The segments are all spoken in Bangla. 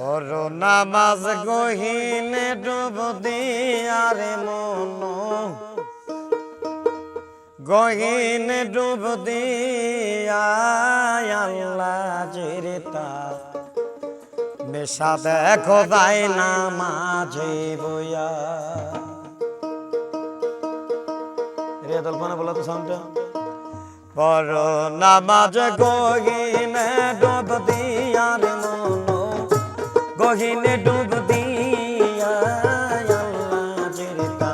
করো নামাজ গহিনে ডুব দিয়ারে মন। গহিনে ডুব আল্লাহ নেশা দেখো দাই না মাঝে বইয়া। রে দলপনা বলো তো সাউন্ডটা পর নামাজ গহিনে ডুব গহিনে ডুব দিয়া আল্লাহ জেরতা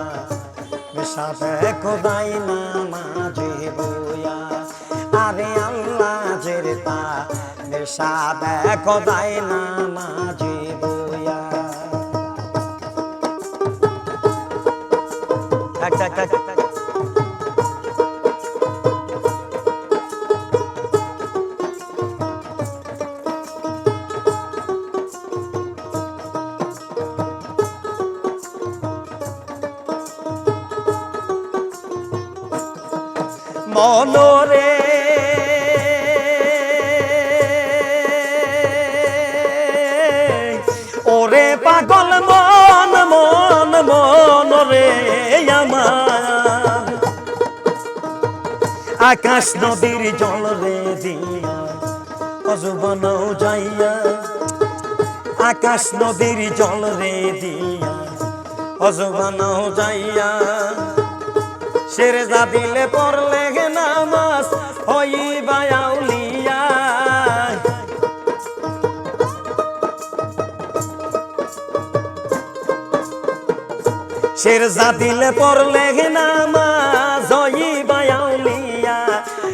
সাথে খোদাই নামাজে বইয়া। আরে আল্লাহ জেরতা সাথে খোদাই মনরে। ওরে পাগল মন মন মন রে আমার। আকাশ নদীর জল রে দিয়া অজুবনও যাইয়া। আকাশ নদীর জল রে দিয়া অজুবনও যাইয়া। সেরেজা দিলে পড়লে নামাজ হইবা আউলিয়া। সেরজা দিলে পড়লে নামাজ হইবা আউলিয়া।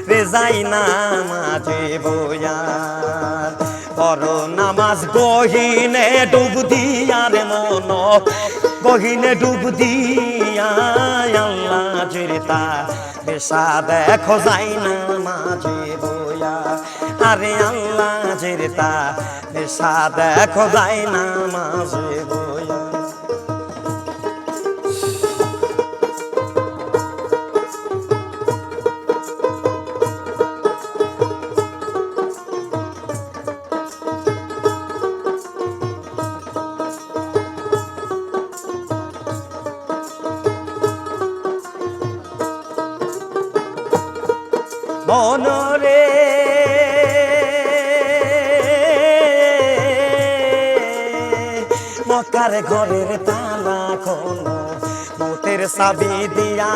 রেজাই নামাজে বইয়া। পর নামাজ গহিনে ডুব দিয়ার মন। গহিনে ডুব দিয়া জেরতা বেশা দেখো যাই না মাঝে বইয়া। আরে আল্লাহ জেরতা বেশা দেখো যাই না মাঝে বইয়া। মনরে মকার ঘরের তালা খোলো মোতের সাবি দিয়া।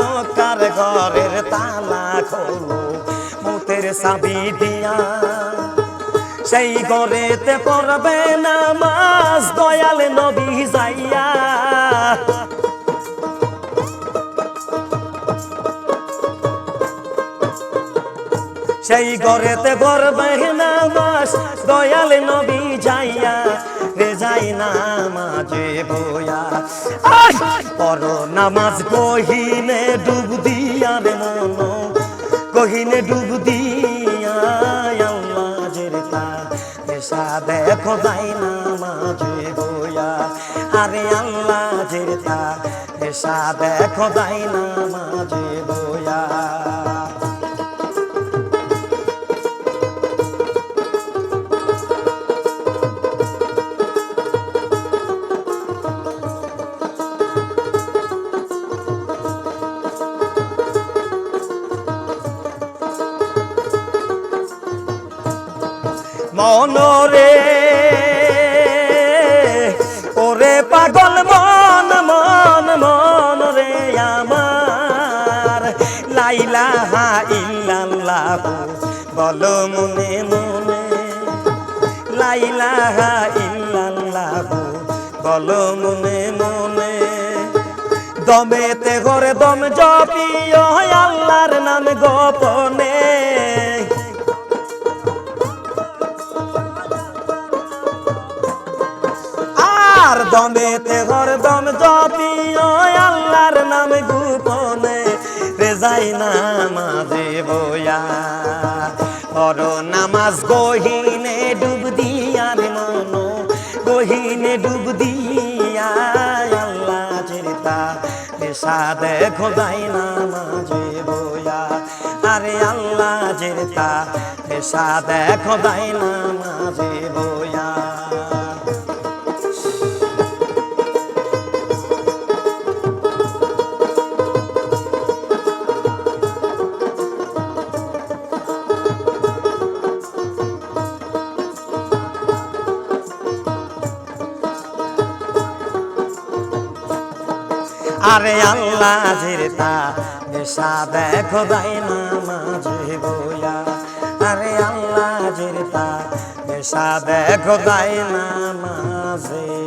মকার ঘরের তালা খোলো মোতের সাবি দিয়া। সেই ঘরেতে পড়বে না মাস দয়াল নবী যাইয়া। সেই ঘরেতে গর্বে নামাজ। দয়াল নবী যাইয়া রে যাই নামাজে বইয়া। পর নামাজ কহিনে ডুব দিয়া রে মন। কহিনে ডুব দিয়া আল্লাহ জেরতা পেশা দেখো যাই নামাজে বইয়া। আরে আল্লাহ জেরতা পেশা দেখো যাই নামাজে বইয়া। মনরে ওরে পাগল মন মন মন রে আমার। লাইলাহা ইল্লাল্লাহ, বলো মনে মনে। লাইলাহা ইল্লাল্লাহ, বলো মনে মনে। দমেতে ঘরে দম জপিও, আল্লাহর নাম গোপনে। আর দমেতে ঘর দম জপিও আল্লাহর নাম গোপনে রেজাই নামাজে বয়া। পর নামাজ গহিনে ডুব দিয়ার মন, গহিনে ডুব দিয়া আল্লাহ চেরিতা পেশা দেখো যাই নামাজে বয়া। আরে আল্লাহ জেরতা পেশা দেখো যাই নামাজে বয়া। আরে আল্লাহ জিরতা, নেশা দেখো দাই না মাঝে বইয়া। আরে আল্লাহ জিরতা, নেশা দেখো দাই না মাঝে বইয়া